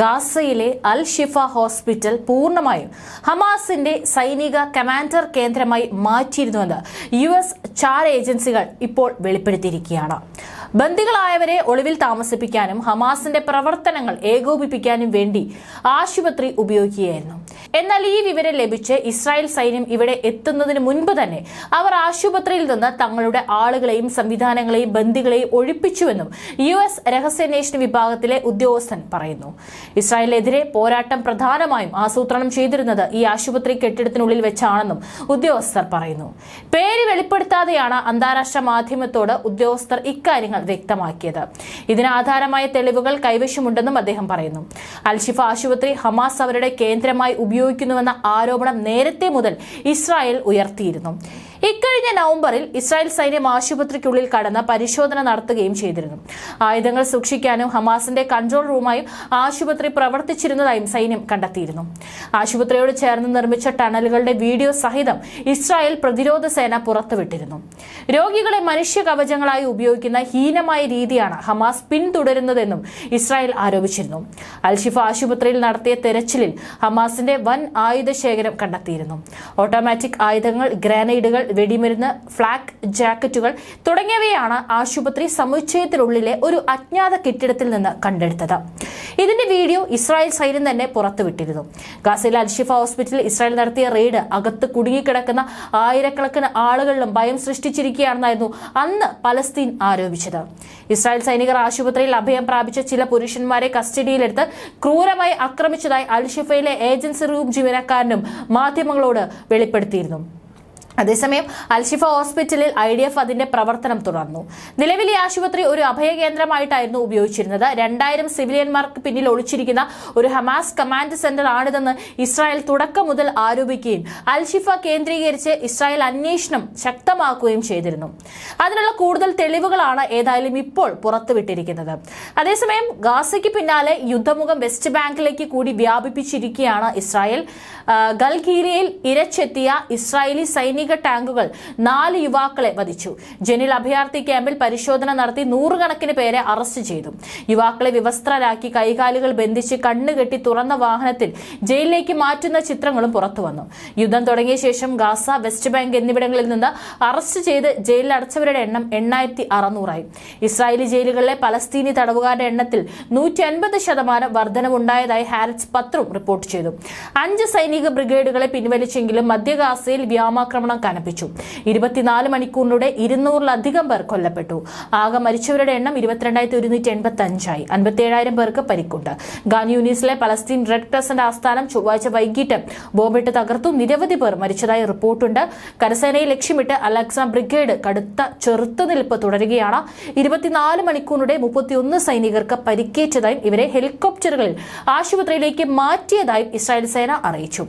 ഗാസയിലെ അൽ ഷിഫ ഹോസ്പിറ്റൽ പൂർണമായും ഹമാസിന്റെ സൈനിക കമാൻഡർ കേന്ദ്രമായി മാറ്റിയിരുന്നുവെന്ന് യു എസ് ചാര ഏജൻസികൾ ഇപ്പോൾ വെളിപ്പെടുത്തിയിരിക്കുകയാണ്. ബന്ദികളായവരെ ഒളിവിൽ താമസിപ്പിക്കാനും ഹമാസിന്റെ പ്രവർത്തനങ്ങൾ ഏകോപിപ്പിക്കാനും വേണ്ടി ആശുപത്രി ഉപയോഗിക്കുകയായിരുന്നു. എന്നാൽ ഈ വിവരം ലഭിച്ച് ഇസ്രായേൽ സൈന്യം ഇവിടെ എത്തുന്നതിന് മുൻപ് തന്നെ അവർ ആശുപത്രിയിൽ നിന്ന് തങ്ങളുടെ ആളുകളെയും സംവിധാനങ്ങളെയും ബന്ദികളെയും ഒഴിപ്പിച്ചുവെന്നും യു എസ് രഹസ്യാന്വേഷണ വിഭാഗത്തിലെ ഉദ്യോഗസ്ഥൻ പറയുന്നു. ഇസ്രായേലിനെതിരെ പോരാട്ടം പ്രധാനമായും ആസൂത്രണം ചെയ്തിരുന്നത് ഈ ആശുപത്രി കെട്ടിടത്തിനുള്ളിൽ വെച്ചാണെന്നും ഉദ്യോഗസ്ഥർ പറയുന്നു. പേര് വെളിപ്പെടുത്താതെയാണ് അന്താരാഷ്ട്ര മാധ്യമത്തോട് ഉദ്യോഗസ്ഥർ ഇക്കാര്യങ്ങൾ വ്യക്തമാക്കിയത്. ഇതിന് ആധാരമായ തെളിവുകൾ കൈവശമുണ്ടെന്നും അദ്ദേഹം പറയുന്നു. അൽഷിഫ ആശുപത്രി ഹമാസ് അവരുടെ കേന്ദ്രമായി ഉപയോഗിക്കുന്നുവെന്ന ആരോപണം നേരത്തെ മുതൽ ഇസ്രായേൽ ഉയർത്തിയിരുന്നു. ഇക്കഴിഞ്ഞ നവംബറിൽ ഇസ്രായേൽ സൈന്യം ആശുപത്രിക്കുള്ളിൽ കടന്ന് പരിശോധന നടത്തുകയും ചെയ്തിരുന്നു. ആയുധങ്ങൾ സൂക്ഷിക്കാനും ഹമാസിന്റെ കൺട്രോൾ റൂമായും ആശുപത്രി പ്രവർത്തിച്ചിരുന്നതായും സൈന്യം കണ്ടെത്തിയിരുന്നു. ആശുപത്രിയോട് ചേർന്ന് നിർമ്മിച്ച ടണലുകളുടെ വീഡിയോ സഹിതം ഇസ്രായേൽ പ്രതിരോധ സേന പുറത്തുവിട്ടിരുന്നു. രോഗികളെ മനുഷ്യ കവചങ്ങളായി ഉപയോഗിക്കുന്ന ഹീനമായ രീതിയാണ് ഹമാസ് പിന്തുടരുന്നതെന്നും ഇസ്രായേൽ ആരോപിച്ചിരുന്നു. അൽഷിഫ ആശുപത്രിയിൽ നടത്തിയ തെരച്ചിലിൽ ഹമാസിന്റെ വൻ ആയുധ ശേഖരം കണ്ടെത്തിയിരുന്നു. ഓട്ടോമാറ്റിക് ആയുധങ്ങൾ ഗ്രാനൈഡുകൾ വെടിമരുന്ന് ഫ്ലാഗ് ജാക്കറ്റുകൾ തുടങ്ങിയവയാണ് ആശുപത്രി സമുച്ചയത്തിനുള്ളിലെ ഒരു അജ്ഞാത കെട്ടിടത്തിൽ നിന്ന് കണ്ടെടുത്തത്. ഇതിന്റെ വീഡിയോ ഇസ്രായേൽ സൈന്യം തന്നെ പുറത്തുവിട്ടിരുന്നു. ഗാസയിലെ അൽഷിഫ ഹോസ്പിറ്റലിൽ ഇസ്രായേൽ നടത്തിയ റെയ്ഡ് അകത്ത് കുടുങ്ങിക്കിടക്കുന്ന ആയിരക്കണക്കിന് ആളുകളിലും ഭയം സൃഷ്ടിച്ചിരിക്കുകയാണെന്നായിരുന്നു അന്ന് പലസ്തീൻ ആരോപിച്ചത്. ഇസ്രായേൽ സൈനികർ ആശുപത്രിയിൽ അഭയം പ്രാപിച്ച ചില പുരുഷന്മാരെ കസ്റ്റഡിയിലെടുത്ത് ക്രൂരമായി ആക്രമിച്ചതായി അൽഷിഫയിലെ ഏജൻസി റൂം ജീവനക്കാരനും മാധ്യമങ്ങളോട് വെളിപ്പെടുത്തിയിരുന്നു. അതേസമയം അൽഷിഫ ഹോസ്പിറ്റലിൽ ഐ ഡി എഫ് അതിന്റെ പ്രവർത്തനം തുടർന്നു. നിലവിൽ ഈ ആശുപത്രി ഒരു അഭയകേന്ദ്രമായിട്ടായിരുന്നു ഉപയോഗിച്ചിരുന്നത്. രണ്ടായിരം സിവിലിയന്മാർക്ക് പിന്നിൽ ഒളിച്ചിരിക്കുന്ന ഒരു ഹമാസ് കമാൻഡ് സെന്റർ ആണിതെന്ന് ഇസ്രായേൽ തുടക്കം മുതൽ ആരോപിക്കുകയും അൽഷിഫ കേന്ദ്രീകരിച്ച് ഇസ്രായേൽ അന്വേഷണം ശക്തമാക്കുകയും ചെയ്തിരുന്നു. അതിനുള്ള കൂടുതൽ തെളിവുകളാണ് ഏതായാലും ഇപ്പോൾ പുറത്തുവിട്ടിരിക്കുന്നത്. അതേസമയം ഗാസയ്ക്ക് പിന്നാലെ യുദ്ധമുഖം വെസ്റ്റ് ബാങ്കിലേക്ക് കൂടി വ്യാപിപ്പിച്ചിരിക്കുകയാണ് ഇസ്രായേൽ. ഗൽഗീരിയയിൽ ഇരച്ചെത്തിയ ഇസ്രായേലി സൈനിക ടാങ്കുകൾ നാല് യുവാക്കളെ വധിച്ചു. ജനിൽ അഭയാർത്ഥി ക്യാമ്പിൽ പരിശോധന നടത്തി നൂറുകണക്കിന് പേരെ അറസ്റ്റ് ചെയ്തു. യുവാക്കളെ വിവസ്ത്രരാക്കി കൈകാലുകൾ ബന്ധിച്ച് കണ്ണുകെട്ടി തുറന്ന വാഹനത്തിൽ ജയിലിലേക്ക് മാറ്റുന്ന ചിത്രങ്ങളും പുറത്തുവന്നു യുദ്ധം തുടങ്ങിയ ശേഷം ഗാസ വെസ്റ്റ് ബാങ്ക് എന്നിവിടങ്ങളിൽ നിന്ന് അറസ്റ്റ് ചെയ്ത് ജയിലിൽ അടച്ചവരുടെ എണ്ണം എണ്ണായിരത്തി അറുന്നൂറായി. ഇസ്രായേലി ജയിലുകളിലെ പലസ്തീനി തടവുകാരുടെ എണ്ണത്തിൽ നൂറ്റി അൻപത് ശതമാനം വർധനവുണ്ടായതായി ഹാരിറ്റ്സ് പത്രം റിപ്പോർട്ട് ചെയ്തു. അഞ്ച് സൈനിക ബ്രിഗേഡുകളെ പിൻവലിച്ചെങ്കിലും മധ്യ ഗാസയിൽ വ്യോമാക്രമണം കനപ്പിച്ചു. ഇരുപത്തിനാല് മണിക്കൂറിലൂടെ ഇരുന്നൂറിലധികം പേർ കൊല്ലപ്പെട്ടു. ആകെ മരിച്ചവരുടെ എണ്ണം ഇരുപത്തിരണ്ടായിരത്തി ഒരുന്നൂറ്റി എൺപത്തി അഞ്ചായി അൻപത്തിയേഴായിരം പേർക്ക് പരിക്കുണ്ട്. ഗാൻ യൂണിസിലെ പലസ്തീൻ റെഡ് ക്രസന്റ് ആസ്ഥാനം ചൊവ്വാഴ്ച വൈകിട്ട് ബോംബിട്ട് തകർത്തു. നിരവധി പേർ മരിച്ചതായി റിപ്പോർട്ടുണ്ട്. കരസേനയെ ലക്ഷ്യമിട്ട് അലക്സ ബ്രിഗേഡ് കടുത്ത ചെറുത്തുനിൽപ്പ് തുടരുകയാണ്. ഇരുപത്തിനാല് മണിക്കൂറിനിടെ മുപ്പത്തിയൊന്ന് സൈനികർക്ക് പരിക്കേറ്റതായും ഇവരെ ഹെലികോപ്റ്ററുകളിൽ ആശുപത്രിയിലേക്ക് മാറ്റിയതായും ഇസ്രായേൽ സേന അറിയിച്ചു.